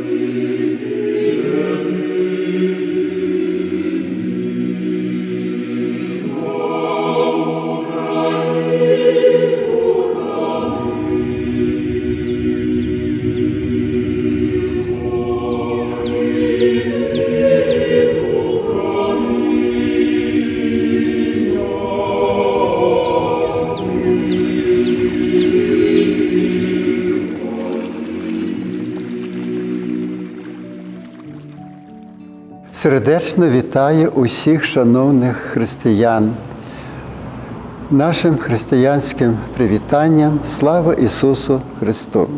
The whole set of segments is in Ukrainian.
Amen. Сердечно вітаю усіх шановних християн. Нашим християнським привітанням слава Ісусу Христу.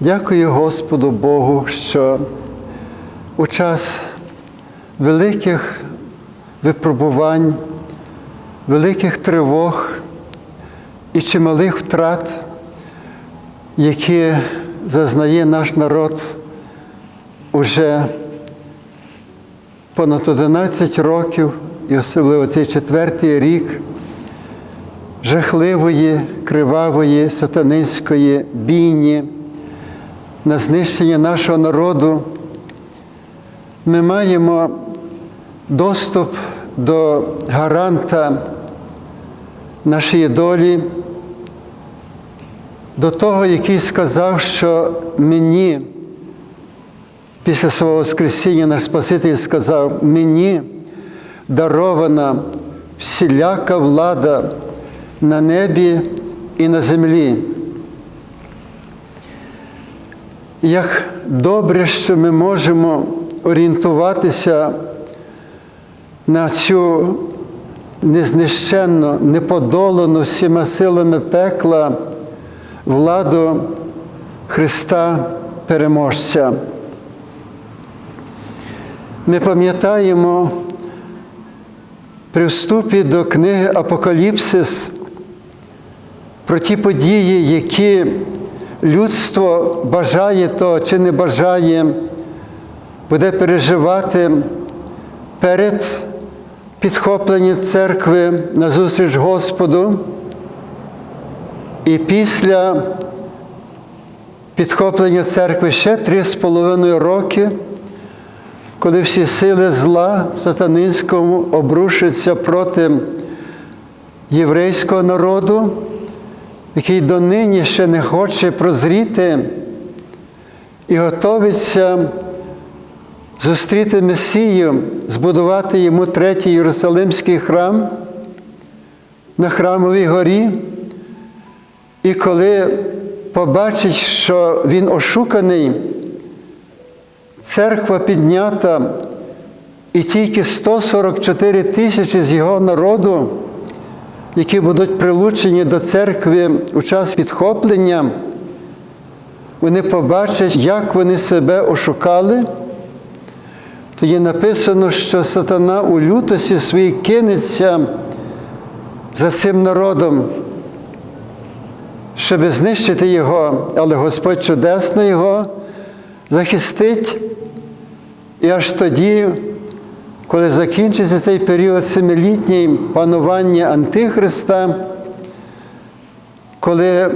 Дякую Господу Богу, що у час великих випробувань, великих тривог і чималих втрат, які зазнає наш народ уже понад 11 років, і особливо цей четвертий рік жахливої, кривавої, сатанинської бійні на знищення нашого народу, ми маємо доступ до гаранта нашої долі, до того, який сказав, що мені. Після свого Воскресіння наш Спаситель сказав, мені дарована всіляка влада на небі і на землі. Як добре, що ми можемо орієнтуватися на цю незнищенну, неподолану всіма силами пекла владу Христа Переможця. Ми пам'ятаємо при вступі до книги Апокаліпсис про ті події, які людство бажає то чи не бажає, буде переживати перед підхопленням церкви на зустріч Господу. І після підхоплення церкви ще три з половиною роки коли всі сили зла сатанинському обрушаться проти єврейського народу, який донині ще не хоче прозріти і готовиться зустріти Месію, збудувати йому третій Єрусалимський храм на Храмовій горі. І коли побачить, що він ошуканий, церква піднята, і тільки 144 тисячі з його народу, які будуть прилучені до церкви у час підхоплення, вони побачать, як вони себе ошукали. Тоді написано, що сатана у лютості своїй кинеться за цим народом, щоб знищити його, але Господь чудесно його захистить. І аж тоді, коли закінчиться цей період семилітній панування Антихриста, коли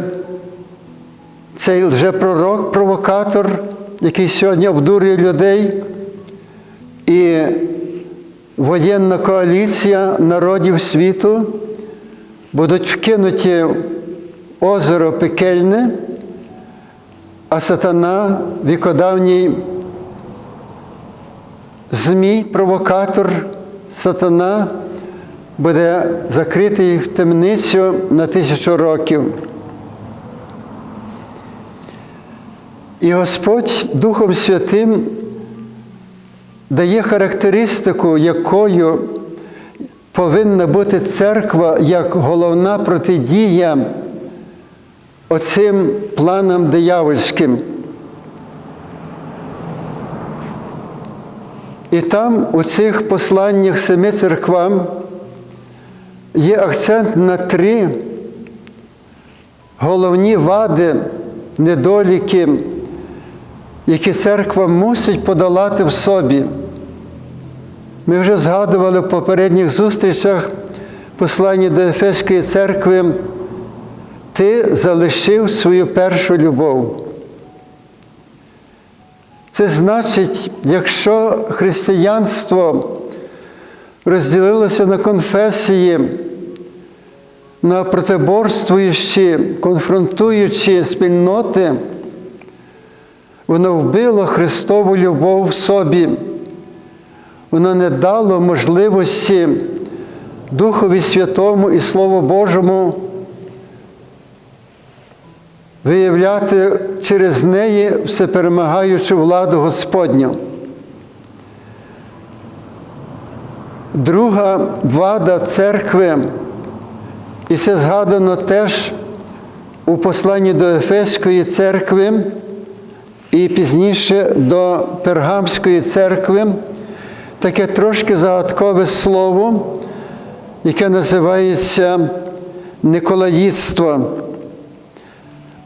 цей лжепророк, провокатор, який сьогодні обдурює людей, і воєнна коаліція народів світу будуть вкинуті в озеро пекельне, а сатана вікодавній Змій, провокатор, сатана буде закритий в темницю на тисячу років. І Господь Духом Святим дає характеристику, якою повинна бути церква як головна протидія оцим планам диявольським. І там, у цих посланнях семи церквам, є акцент на три головні вади, недоліки, які церква мусить подолати в собі. Ми вже згадували в попередніх зустрічах посланні до Ефеської церкви, ти залишив свою першу любов. Це значить, якщо християнство розділилося на конфесії, на протиборствуючі, конфронтуючі спільноти, воно вбило Христову любов в собі. Воно не дало можливості Духові Святому і Слову Божому виявляти через неї всеперемагаючу владу Господню. Друга вада церкви, і це згадано теж у посланні до Ефеської церкви і пізніше до Пергамської церкви, таке трошки загадкове слово, яке називається Николаїдство.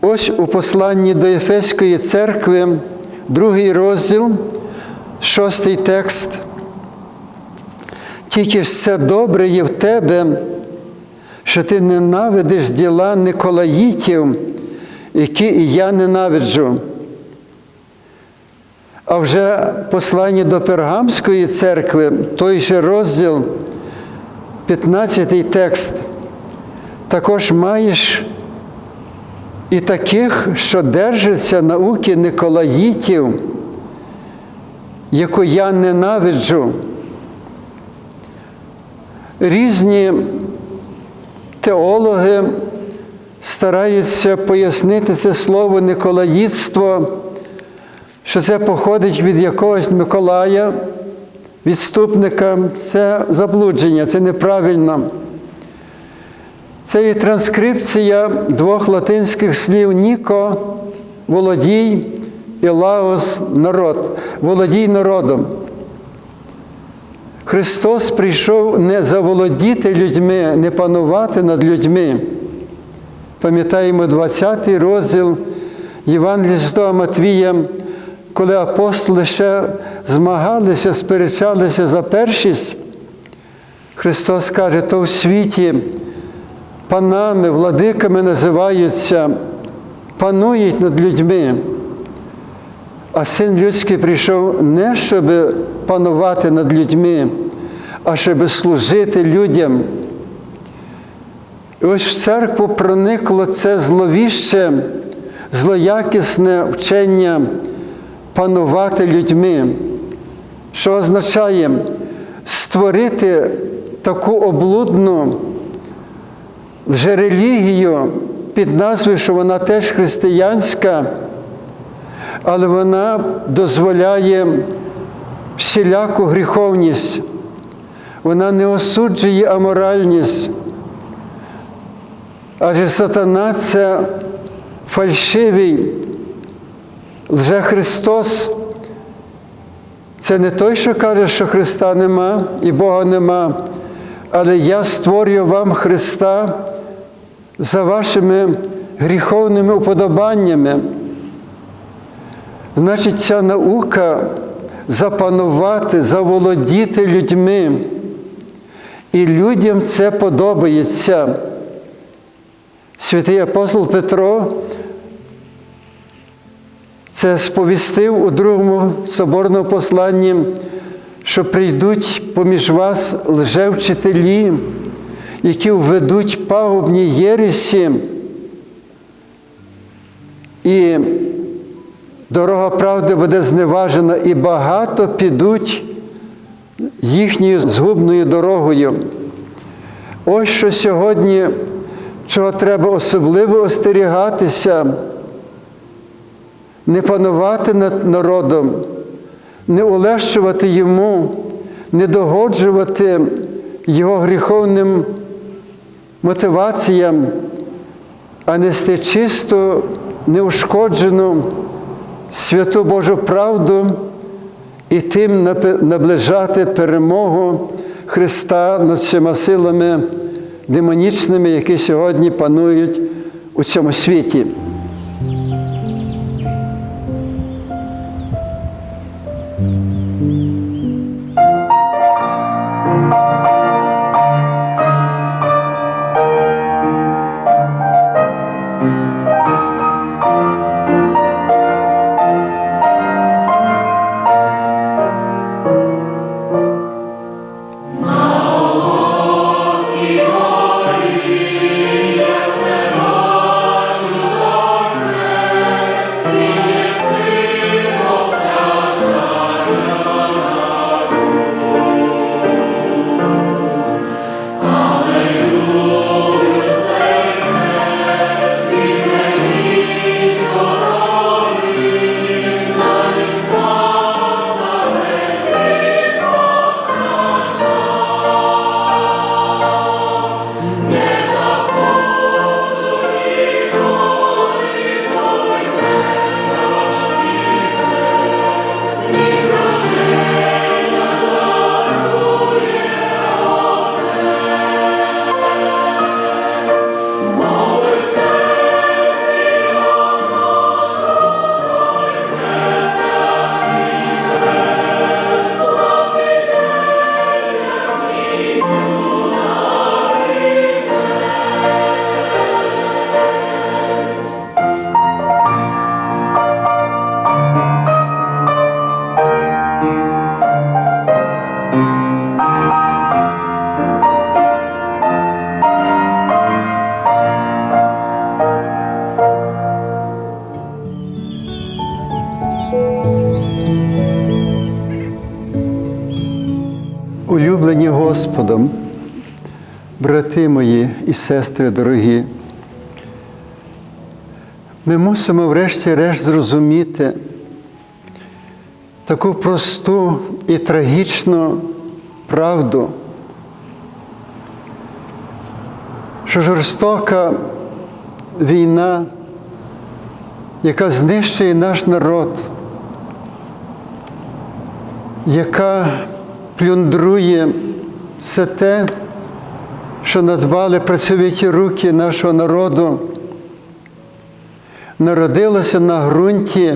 Ось у посланні до Ефеської церкви, другий розділ, шостий текст. Тільки це добре є в тебе, що ти ненавидиш діла Николаїтів, які і я ненавиджу. А вже посланні до Пергамської церкви, той же розділ, 15 текст, також маєш і таких, що держаться науки Николаїтів, яку я ненавиджу. Різні теологи стараються пояснити це слово Николаїдство, що це походить від якогось Миколая, відступника, це заблудження, це неправильно. Це і транскрипція двох латинських слів Ніко, володій і Лаос народ, володій народом. Христос прийшов не заволодіти людьми, не панувати над людьми. Пам'ятаємо 20 розділ Євангелія Святого Матвія, коли апостоли ще змагалися, сперечалися за першість, Христос каже, то в світі панами, владиками називаються, панують над людьми. А син людський прийшов не щоб панувати над людьми, а щоб служити людям. І ось в церкву проникло це зловіще, злоякісне вчення панувати людьми, що означає створити таку облудну вже релігію під назвою, що вона теж християнська, але вона дозволяє всіляку гріховність, вона не осуджує аморальність. Адже сатана це фальшивий лже Христос. Це не той, що каже, що Христа нема і Бога нема, але я створюю вам Христа за вашими гріховними уподобаннями. Значить, ця наука запанувати, заволодіти людьми. І людям це подобається. Святий апостол Петро це сповістив у другому соборному посланні, що прийдуть поміж вас лжевчителі, які введуть пагубні єресі, і дорога правди буде зневажена, і багато підуть їхньою згубною дорогою. Ось що сьогодні, чого треба особливо остерігатися, не панувати над народом, не улещувати йому, не догоджувати його гріховним мотиваціям, а нести чисту, неушкоджену святу Божу правду і тим наближати перемогу Христа над всіма силами демонічними, які сьогодні панують у цьому світі. Господом, брати мої і сестри дорогі, ми мусимо врешті-решт зрозуміти таку просту і трагічну правду, що жорстока війна, яка знищує наш народ, яка плюндрує все те, що надбали працьовиті руки нашого народу, народилася на ґрунті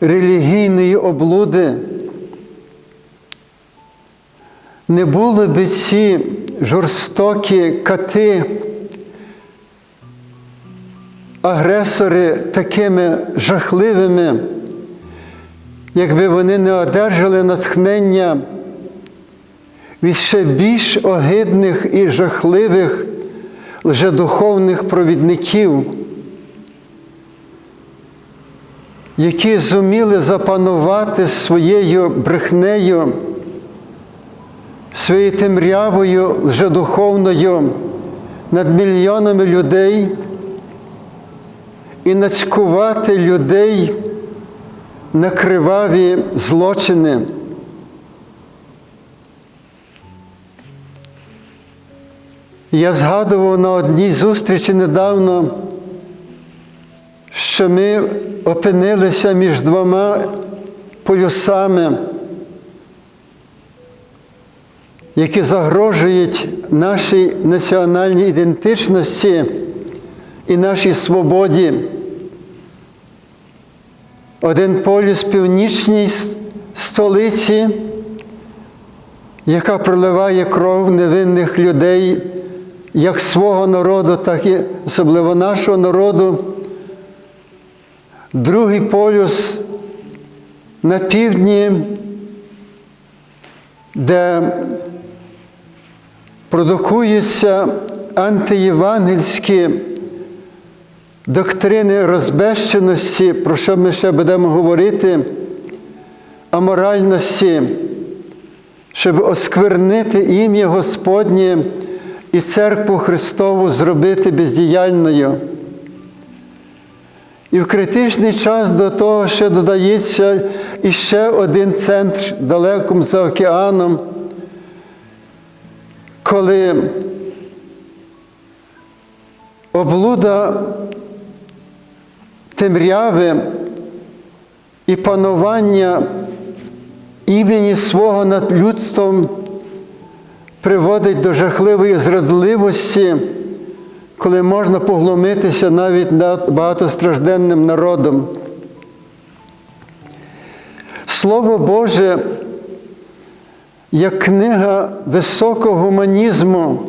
релігійної облуди. Не були би ці жорстокі кати, агресори такими жахливими, якби вони не одержали натхнення від ще більш огидних і жахливих лжедуховних провідників, які зуміли запанувати своєю брехнею, своєю темрявою лжедуховною над мільйонами людей і нацькувати людей на криваві злочини. Я згадував на одній зустрічі недавно, що ми опинилися між двома полюсами, які загрожують нашій національній ідентичності і нашій свободі. Один полюс північній столиці, яка проливає кров невинних людей, як свого народу, так і особливо нашого народу. Другий полюс на півдні, де продукуються антиєвангельські доктрини розбещеності, про що ми ще будемо говорити, аморальності, щоб осквернити ім'я Господнє і церкву Христову зробити бездіяльною. І в критичний час до того ще додається іще один центр далеком за океаном, коли облуда темряви і панування імені свого над людством приводить до жахливої зрадливості, коли можна поглумитися навіть над багатостражденним народом. Слово Боже, як книга високого гуманізму,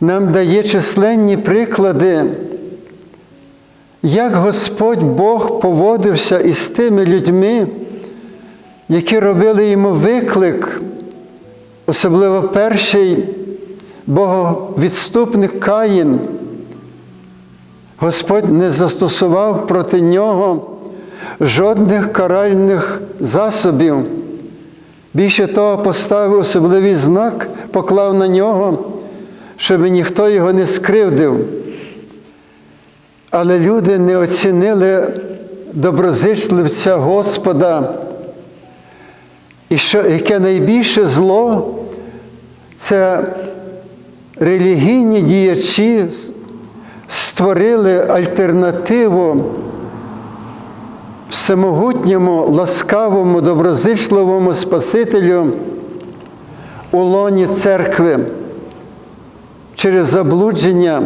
нам дає численні приклади, як Господь Бог поводився із тими людьми, які робили йому виклик, особливо перший боговідступник Каїн. Господь не застосував проти нього жодних каральних засобів. Більше того, поставив особливий знак, поклав на нього, щоб ніхто його не скривдив. Але люди не оцінили доброзичливця Господа. І що яке найбільше зло, це релігійні діячі створили альтернативу всемогутньому, ласкавому, доброзичливому Спасителю у лоні церкви через заблудження,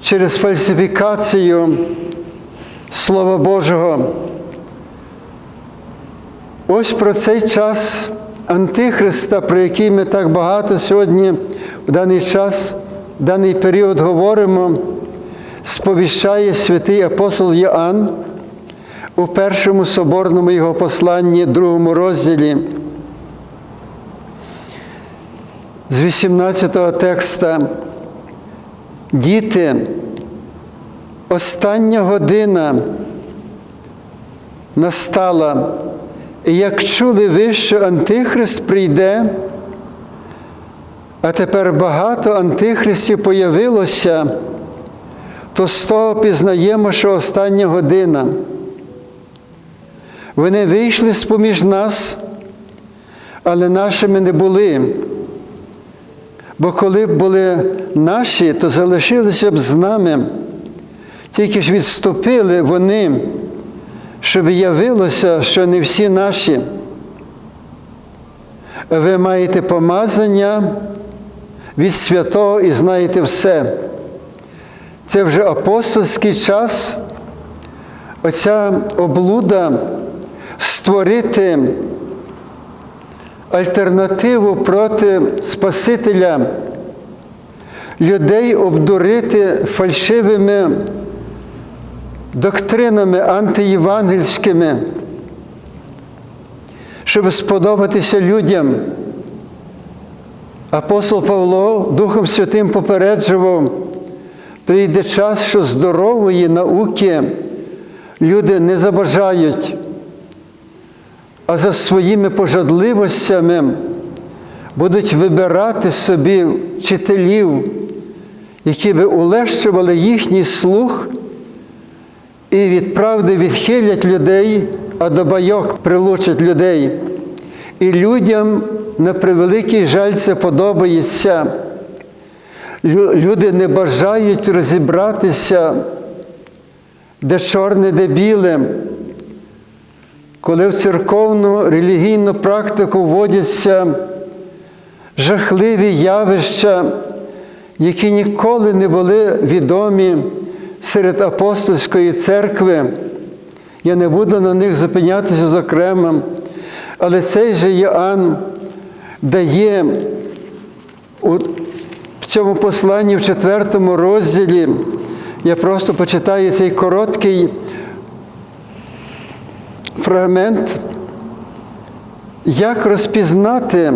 через фальсифікацію Слова Божого. Ось про цей час Антихриста, про який ми так багато сьогодні в даний час, в даний період говоримо, сповіщає святий апостол Йоанн у першому соборному його посланні, другому розділі. З 18-го текста. Діти, остання година настала, І як чули ви, що Антихрист прийде, а тепер багато антихристів появилося, то з того пізнаємо, що остання година. Вони вийшли з-поміж нас, але нашими не були. Бо коли б були наші, то залишилися б з нами. Тільки ж відступили вони, щоб явилося, що не всі наші. Ви маєте помазання від святого і знаєте все. Це вже апостольський час, оця облуда створити альтернативу проти Спасителя, людей обдурити фальшивими доктринами антиєвангельськими, щоб сподобатися людям. Апостол Павло Духом Святим попереджував, прийде час, що здорової науки люди не забажають, а за своїми пожадливостями будуть вибирати собі вчителів, які би улещували їхній слух і від правди відхилять людей, а до байок прилучать людей. І людям на превеликий жаль це подобається. Люди не бажають розібратися, де чорне, де біле. Коли в церковну релігійну практику вводяться жахливі явища, які ніколи не були відомі серед апостольської церкви, я не буду на них зупинятися зокрема, але цей же Іоанн дає у цьому посланні в четвертому розділі, я просто почитаю цей короткий фрагмент, як розпізнати,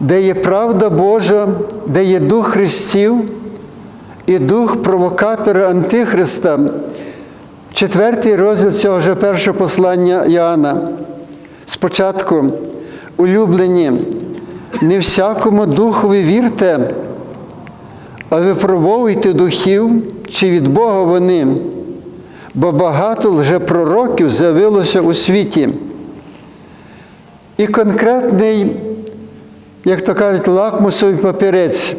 де є правда Божа, де є Дух Христів і дух провокатора Антихриста. Четвертий розділ цього ж першого послання Іоанна. Спочатку, улюблені, не всякому духові вірте, а випробовуйте духів, чи від Бога вони, бо багато лжепророків з'явилося у світі. І конкретний, як то кажуть, лакмусовий папірець.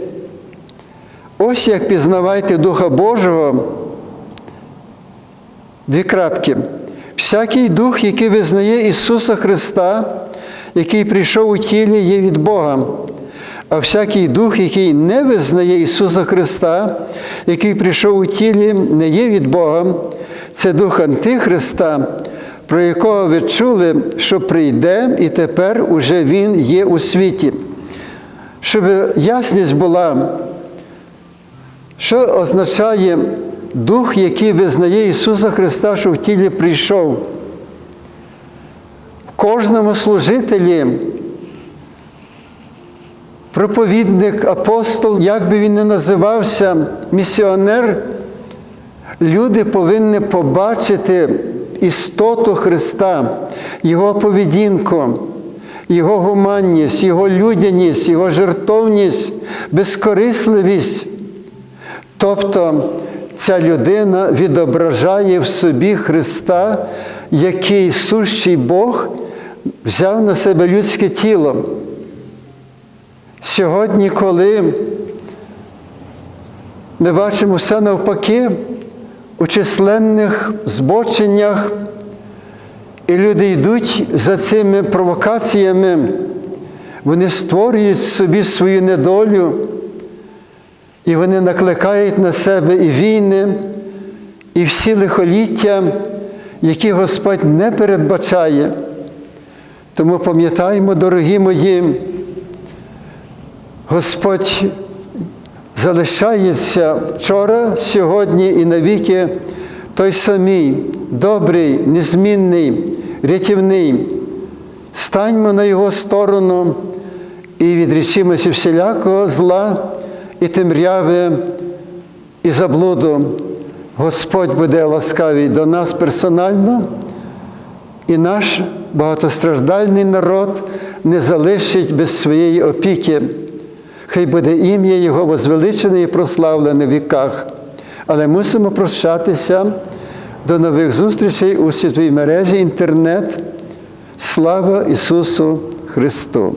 Ось як пізнавайте Духа Божого. Дві крапки. Всякий дух, який визнає Ісуса Христа, який прийшов у тілі, є від Бога. А всякий дух, який не визнає Ісуса Христа, який прийшов у тілі, не є від Бога, це дух Антихриста, про якого ви чули, що прийде, і тепер уже Він є у світі. Щоб ясність була, що означає Дух, який визнає Ісуса Христа, що в тілі прийшов. В кожному служителі, проповідник, апостол, як би він не називався, місіонер, люди повинні побачити істоту Христа, Його поведінку, Його гуманність, Його людяність, Його жертовність, безкорисливість. Тобто ця людина відображає в собі Христа, який сущий Бог взяв на себе людське тіло. Сьогодні, коли ми бачимо все навпаки у численних збоченнях, і люди йдуть за цими провокаціями, вони створюють собі свою недолю. І вони накликають на себе і війни, і всі лихоліття, які Господь не передбачає. Тому пам'ятаємо, дорогі мої, Господь залишається вчора, сьогодні і навіки той самий, добрий, незмінний, рятівний. Станьмо на Його сторону і відрічимося всілякого зла і темряви, і заблуду. Господь буде ласкавий до нас персонально і наш багатостраждальний народ не залишить без своєї опіки. Хай буде ім'я Його возвеличене і прославлене в віках. Але мусимо прощатися до нових зустрічей у світовій мережі інтернет. Слава Ісусу Христу!